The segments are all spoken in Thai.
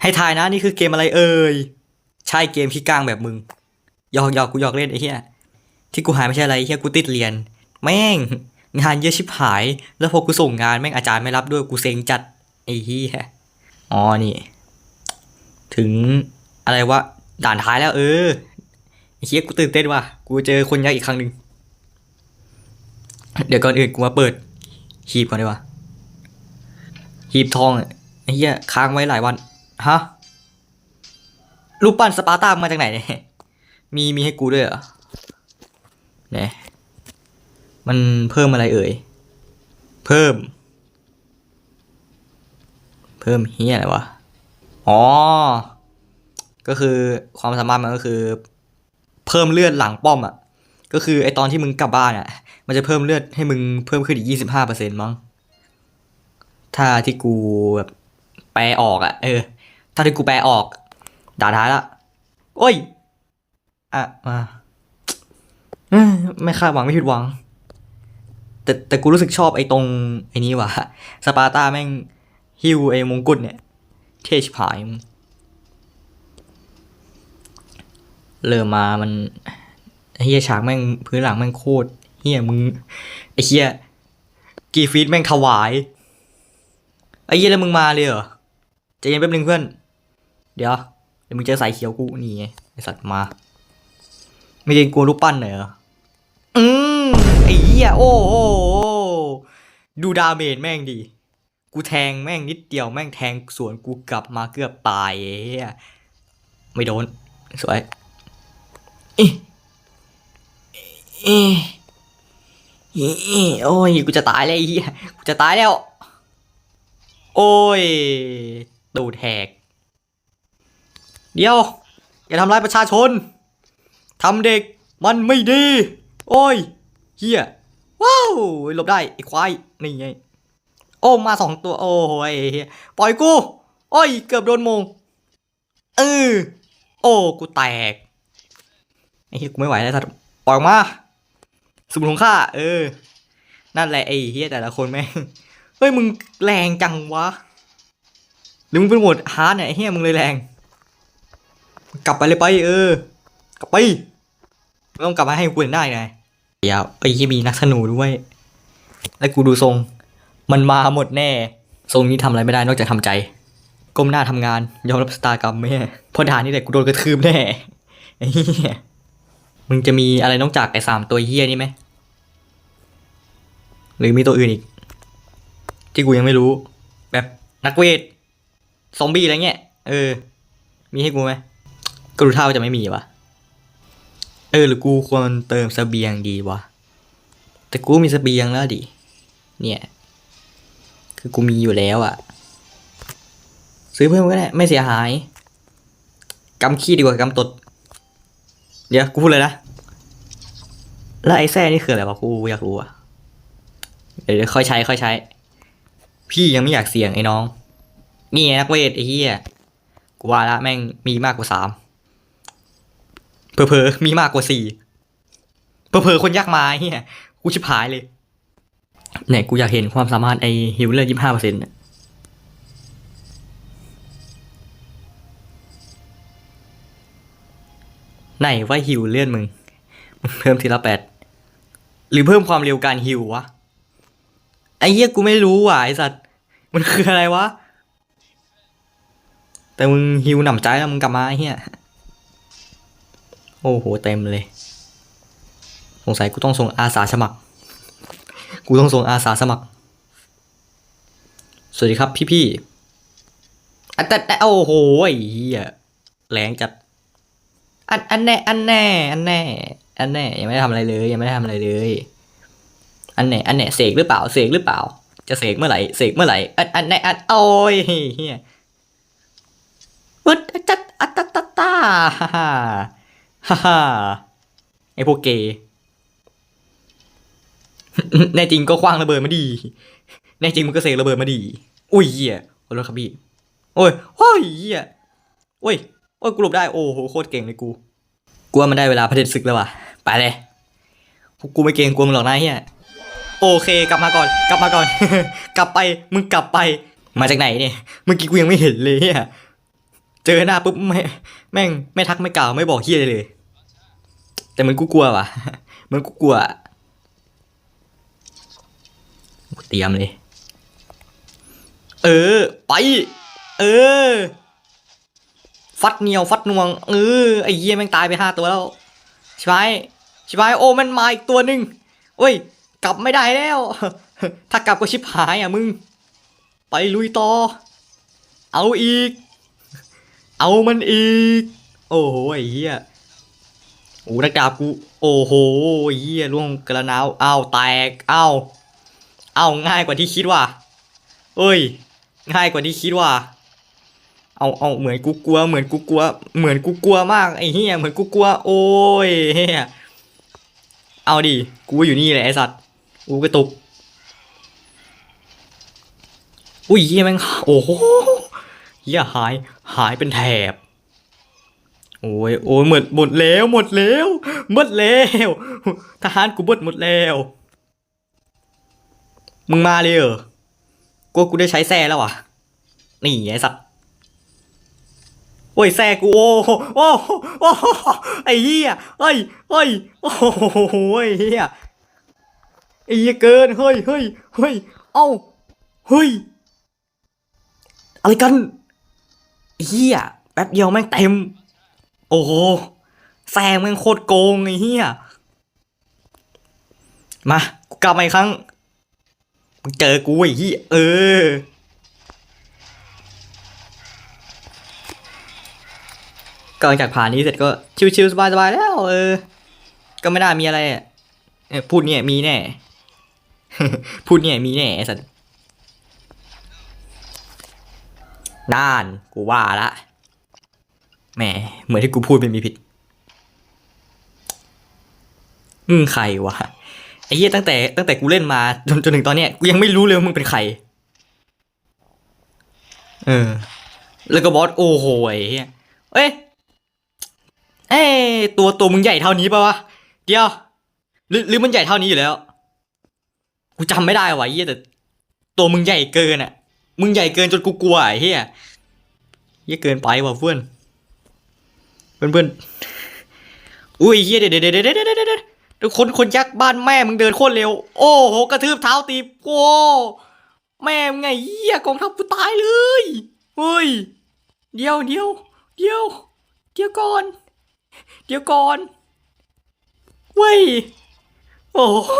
ให้ทายนะนี่คือเกมอะไรเอ่ย ใช่เกมขี้กลางแบบมึงหยอกหยอกกูหยอกเล่นไอ้เหี้ย ที่กูหายไม่ใช่อะไรเหี้ยกูติดเรียน แม่ง งานเยอะชิบหาย แล้วพอกูส่งงานแม่งอาจารย์ไม่รับด้วยกูเซ็งจัดไอ้เหี้ย อ๋อนี่ ถึงอะไรวะด่านท้ายแล้วเออไอ้เหี้ยกูตื่นเต้นว่ะ กูเจอคนยักอีกครั้งหนึ่งเดี๋ยวก่อนอื่นกูมาเปิดหีบก่อนดีกว่าหีบทองไอ้เหี้ยค้างไว้หลายวัน ฮะรูปปั้นสปาร์ตามาจากไหนเนี่ยมีมีให้กูด้วยเหรอเนี่ยมันเพิ่มอะไรเอ่ย เพิ่ม เพิ่มเฮียอะไรวะ อ๋อ ก็คือความสามารถมันก็คือ เพิ่มเลือดหลังป้อมอะ ก็คือไอตอนที่มึงกลับบ้านอะ มันจะเพิ่มเลือดให้มึงเพิ่มขึ้นอีกยี่สิบห้าเปอร์เซ็นต์มั้ง ถ้าที่กูแบบแปลออกอะ เออ ถ้าที่กูแปลออก ด่าท้ายละ โอ้ย อะ มา ไม่คาดหวังไม่ผิดหวัง แต่แต่กูรู้สึกชอบไอ้ตรง ไอ้นี้ว่ะ สปาร์ตาแม่งฮิวไอ้มงกุฎเนี่ย เท่ชิบหายเริ่มมามันเฮียฉากแม่งพื้นหลังแม่งโคตรเฮียมึงไอ้เฮียกีฟีดแม่งถวายไอ้เฮียแล้วมึงมาเลยเหรอใจเย็นแป๊บนึงเพื่อน เดี๋ยวเดี๋ยวมึงเจอสายเขียวกูนี่ไงไอสัตว์มา ไม่เกรงกลัวรูปปั้นหน่อยเหรออืมไอ้เหี้ยโอ้โหดูดาเมจแม่งดิกูแทงแม่งนิดเดียวแม่งแทงสวนกูกลับมาเกือบตายไอ้เหี้ยไม่โดน สวยเอ๊ะเอ๊ะเอ๊ะโอ้ยกูจะตายแล้วไอ้เหี้ยกูจะตายแล้ว โอ้ยตูดแหก เดี๋ยว อย่าทำร้ายประชาชนทำเด็กมันไม่ดี โอ้ยเฮียว้าวหลบได้ไอ้ควายนี่ไงโอ้มาสองตัวโอ้ยเหี้ยปล่อยกูโอ้ยเกือบโดนมงเออโอ้กูแตกไอ้เฮียกูไม่ไหวแล้วสัตว์ปล่อยมาสมุนของข้าเออ นั่นแหละไอ้เฮียแต่ละคนแม่งเฮ้ยมึงแรงจังวะหรือมึงเป็นโหมดฮาร์ดเนี่ยไอ้เฮียมึงเลยแรง กลับไปเลยไป เออ กลับไปไม่ต้องกลับมาให้กูเห็นได้ไงเดี๋ยวไอ้ที่มีนักธนูด้วย แล้วกูดูทรง มันมาหมดแน่ ทรงนี้ทำอะไรไม่ได้นอกจากทำใจ ก้มหน้าทำงาน ยอมรับสตากรรมแม่เพราะด่านนี่แหละกูโดนกระทืบแน่ไอ้เหี้ยมึงจะมีอะไรนอกจากไอ้สามตัวเหี้ยนี่ไหมหรือมีตัวอื่นอีก ที่กูยังไม่รู้ แบบนักเวท ซอมบี้อะไรเงี้ย เออ มีให้กูไหม ก็ดูท่าว่าจะไม่มีวะเออหรือกูควรเติมเสบียงดีวะ แต่กูมีเสบียงแล้วดิ เนี่ย คือกูมีอยู่แล้วอะซื้อเพิ่มก็ได้ไม่เสียหายกำขี้ดีกว่ากำตด เดี๋ยวกูพูดเลยนะ แล้วไอ้แซ่นี่คืออะไรวะกูอยากรู้อะเดี๋ยวเดี๋ยวค่อยใช้ค่อยใช้ พี่ยังไม่อยากเสี่ยงไอ้น้อง นี่นักเวทไอ้เหี้ยกูว่าละแม่งมีมากกว่าสาม เผลอๆมีมากกว่าสี่เผลอๆคนยากมาเฮียกูชิบหายเลยเนี่ยกูอยากเห็นความสามารถไอฮิวเลอร์ยี่ห้าเปอร์เซ็นต์ไหนว่าฮิวเลื่อนมึงมึง เพิ่มทีละแปดหรือเพิ่มความเร็วการฮิววะ ไอ้เหี้ยกูไม่รู้ว่ะไอสัตว์ มันคืออะไรวะ แต่มึงฮิวหนำใจแล้วมึงกลับมาไอ้เฮีย โอ้โหเต็มเลย สงสัยกูต้องส่งอาสาสมัคร กูต้องส่งอาสาสมัคร สวัสดีครับพี่พี่ๆอันแต่แต่โอ้โหไอ้เฮียแรงจัด อันอันแน่ อันแน่ อันแน่ อันแน่ ยังไม่ได้ทำอะไรเลย ยังไม่ได้ทำอะไรเลย อันแน่ อันแน่ เสกหรือเปล่า เสกหรือเปล่า จะเสกเมื่อไหร่ เสกเมื่อไหร่ อันอันแน่ อันโอ้ยเฮียวัดจัดอัตตาตาตา ฮ่าฮ่าไอพวกเกย์แน่จริงก็คว้างระเบิดมาดี แน่จริงมันก็เสกระเบิดมาดี อุ้ยเหี้ยขอโทษครับพี่ โอ้ยโอ้ยเหี้ยโอ้ยโอ้ยกูหลบได้ โอ้โห โคตรเก่งเลยกูกูว่ามันได้เวลาพระเด็จศึกแล้วว่ะ ไปเลยพวกกูไม่เกรงกลัวมึงหรอกนะเฮียโอเค กลับมาก่อน กลับมาก่อน กลับไป มึงกลับไป มาจากไหนเนี่ย เมื่อกี้กูยังไม่เห็นเลยเฮียเจอหน้าปุ๊บไม่ แม่ง ไม่ทักไม่กล่าวไม่บอกเฮียเลยเลย แต่มันกูกลัวว่ะ มันกูกลัวเตรียมเลย เออ ไป เออ ฟัดเหนียว ฟัดนวง เออ ไอ้เหี้ยแม่งตายไปห้าตัวแล้วชิบหายชิบหายโอ้มันมาอีกตัวหนึ่งโอ้ย กลับไม่ได้แล้ว ถ้ากลับก็ชิบหายอะมึง ไปลุยต่อ เอาอีก เอามันอีก โอ้โหไอ้เหี้ย โอ้นักดาบกู โอ้โหเหี้ยล่วงกระนาวอ้าวแตกอ้าวอ้าวง่ายกว่าที่คิดว่ะเอ้ย ง่ายกว่าที่คิดว่ะเอาเอาเหมือนกูกลัว เหมือนกูกลัว เหมือนกูกลัวมากไอ้เหี้ยเหมือนกูกลัว โอ้ยเฮียเอาดิกูอยู่นี่แหละไอสัตว์กูกระตุกอุ้ยเฮียแม่งโอ้โหเฮียหายหายเป็นแถบ โอ้ยโอ้ยหมดหมดแล้ว หมดแล้วหมดแล้วทหารกูเบิดหมดแล้ว มึงมาเลยเหรอกูกูได้ใช้แซ่แล้วอะ นี่ไอ้สัตว์โอ้ยแซ่กูโอ้โหโอ้โหโอ้โหไอ้เหี้ยเฮ้ยเฮ้ยโอ้โหไอ้เหี้ยไอ้เหี้ยเกินเฮ้ยเฮ้ยเฮ้ยเอ้าเฮ้ยอะไรกันเหี้ยแป๊บเดียวแม่งเต็ม โอ้โหแซงแม่งโคตรโกงไอ้เหี้ย มากูกลับมาอีกครั้ง มึงเจอกูไอ้เหี้ย เออก็หลังจากผ่านนี้เสร็จก็ชิวๆสบายๆแล้ว เออ ก็ไม่น่ามีอะไรเออพูดเนี่ยมีแน่ พูดเนี่ยมีแน่ไอ้สัตว์น่าน กูว่าละ แหมเหมือนที่กูพูดเป็นมีผิดอืมใครวะไอ้เหี้ยตั้งแต่ตั้งแต่กูเล่นมาจนจนถึงตอนเนี้ยกูยังไม่รู้เลยว่ามึงเป็นใคร เออ แล้วก็บอสโอ้โหไอ้เหี้ยเอ้ยเอ้ตัวตัวมึงใหญ่เท่านี้ปะวะเดียวหรือหรือมันใหญ่เท่านี้อยู่แล้ว กูจำไม่ได้ว่ะไอ้เหี้ยแต่ ตัวมึงใหญ่เกินอะ มึงใหญ่เกินจนกูกลัวไอ้เหี้ยเหี้ยเกินไปว่ะเพื่อน เพื่อนเพื่อนอุ้ยเหี้ยเดี๋ยวเดี๋ยวเดี๋ยวเดี๋ยวเดี๋ยวเดี๋ยวเดี๋ยวคนคนยักษ์บ้านแม่มึงเดินโคตรเร็ว โอ้โหกระทืบเท้าตีโอ้แม่มึงไงเหี้ยกองทัพกูตายเลยเฮ้ยเดี๋ยวเดี๋ยวเดี๋ยวเดี๋ยวก่อน เดี๋ยวก่อนเว้ยโอ้โห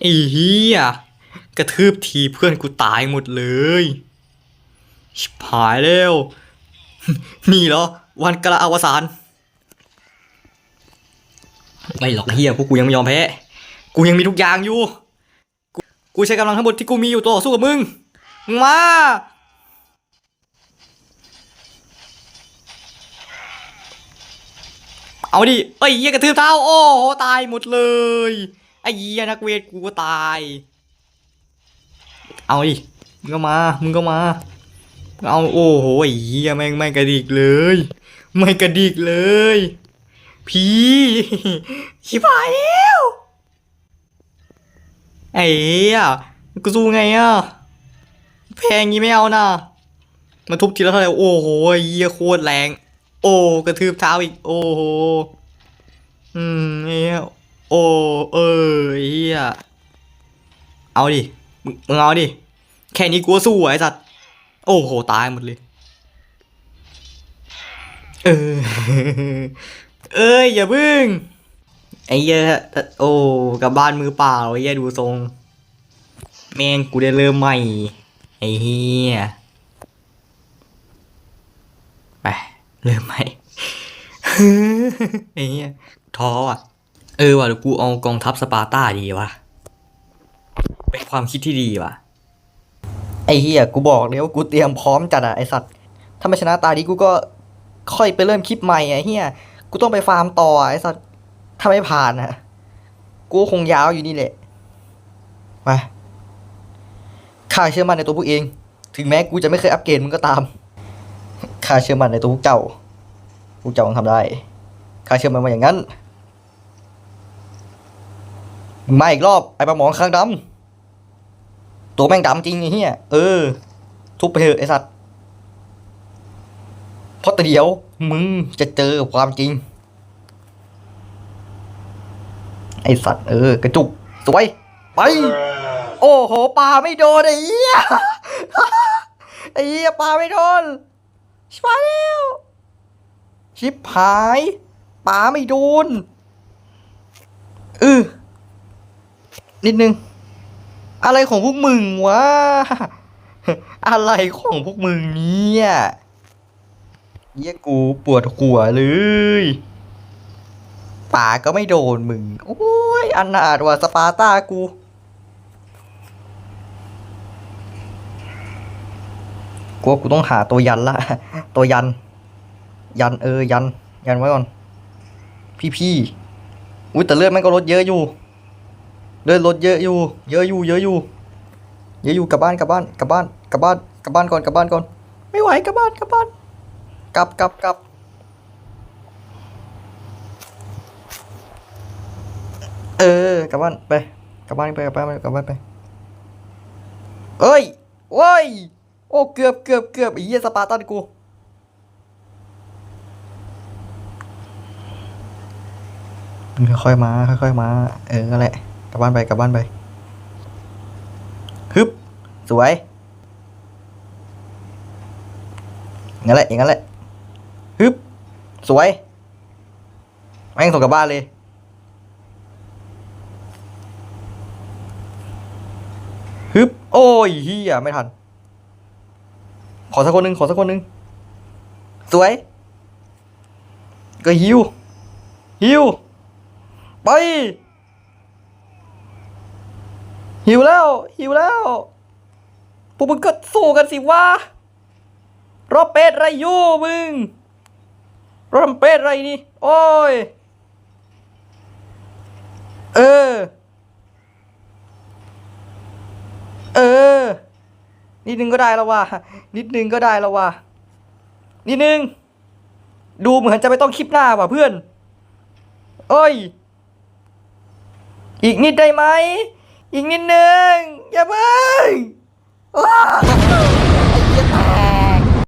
ไอ้เหี้ยกระทืบทีเพื่อนกูตายหมดเลยชิบหายแล้ว นี่เหรอ วันกระอวสานไม่หรอกเฮียพวกกูยังไม่ยอมแพ้ กูยังมีทุกอย่างอยู่ กูใช้กำลังทั้งหมดที่กูมีอยู่ต่อสู้กับมึง มาเอาดิ เอ้ยเหี้ยกระทืบเท้า โอ้โห ตายหมดเลย ไอ้เหี้ยนักเวทกูก็ตาย เอาดิ มึงก็มา มึงก็มา เอาโอ้โหไอ้เหี้ยแม่งไม่กระดิกเลย ไม่กระดิกเลย พี่ชิบหายแล้วไอ้เหี้ยกูสู้ไงอะแพงงี้ไม่เอานะมาทุบทีละเท่าไหร่โอ้โหไอ้เหี้ยโคตรแรง โอ้กระทืบเท้าอีก โอ้โหอืมเหี้ยโอ้เออเหี้ยเอาดิมึงเอาดิแค่นี้กูสู้ไอ้สัตว์ โอ้โห ตายหมดเลย เออ เอ้ย อย่าพึ่ง ไอ้เหี้ยโอ้กับบ้านมือเปล่าไอ้เหี้ยดูทรง แม่งกูได้เริ่มใหม่ ไอ้เหี้ยไปเริ่มใหม่ไอ้เหี้ยท้ออะ เออว่ะเดี๋ยวกูเอากองทัพสปาร์ตาดีวะเป็นความคิดที่ดีว่ะ ไอเฮียกูบอกเลยว่ากูเตรียมพร้อมจัดอะไอสัตว์ ถ้าไม่ชนะตาดีกูก็ค่อยไปเริ่มคลิปใหม่ไอเฮียกูต้องไปฟาร์มต่อไอสัตว์ ถ้าไม่ผ่านอะกูคงยาวอยู่นี่แหละไปข้าเชื่อมั่นในตัวพวกเอง ถึงแม้กูจะไม่เคยอัปเกรดมึงก็ตาม ข้าเชื่อมั่นในตัวพวกเจ้า พวกเจ้าต้องทำได้ ข้าเชื่อมั่นมาอย่างนั้นมึงมาอีกรอบไอ้ปลาหมองข้างดำ ตัวแม่งดำจริงไอ้เหี้ยเออ ทุบไปเถอะไอ้สัตว์เพราะแต่เดี๋ยวมึงจะเจอความจริง ไอสัตว์เออกระจุกสวยไป โอ้โหปลาไม่โดนไอ้เหี้ยไอ้เหี้ยปลาไม่โดนชิบหายแล้วชิบหายปลาไม่โดนเออนิดนึง อะไรของพวกมึงวะ อะไรของพวกมึงเนี่ยเยี่ยกูปวดหัวเลยป่าก็ไม่โดนมึง โอ้ยอันาถว่ะสปาร์ตากูกูว่ากูต้องหาตัวยันละ ตัวยัน ยันเออยัน ยันไว้ก่อน พี่พี่อุ้ยแต่เลือดมันก็ลดเยอะอยู่ เลือดลดเยอะอยู่ เยอะอยู่ เยอะอยู่ เยอะอยู่กลับบ้านกลับบ้านกลับบ้านกลับบ้านกลับบ้านก่อนกลับบ้านก่อน ไม่ไหวกลับบ้านกลับบ้านกลับกลับกลับเออกลับบ้านไปกลับบ้านไปกลับบ้านไปกลับบ้านไปเอ้ยโอ้ยโอ้เกือบเกือบเกือบไอ้เหี้ยสปาร์ตันกูค่อยๆมาค่อยๆมา เออแหละ กลับบ้านไปกลับบ้านไปฮึบสวยงั้นแหละอย่างนั้นแหละฮึบสวยแม่งส่งกลับบ้านเลยฮึบโอ้ยเฮียไม่ทัน ขอสักคนหนึ่งขอสักคนหนึ่งสวย ก็ฮิวฮิวไป ฮิวแล้วฮิวแล้วพวกมึงก็สู้กันสิวะรอบเป็ดไรอยู่มึงรอบเป็ดไรนี่ โอ้ย เออ เออ นิดนึงก็ได้แล้วว่ะนิดนึงก็ได้แล้วว่ะนิดนึง ดูเหมือนจะไม่ต้องคลิปหน้าว่ะเพื่อน เอ้ย อีกนิดได้ไหม อีกนิดนึงอย่าเพิ่ง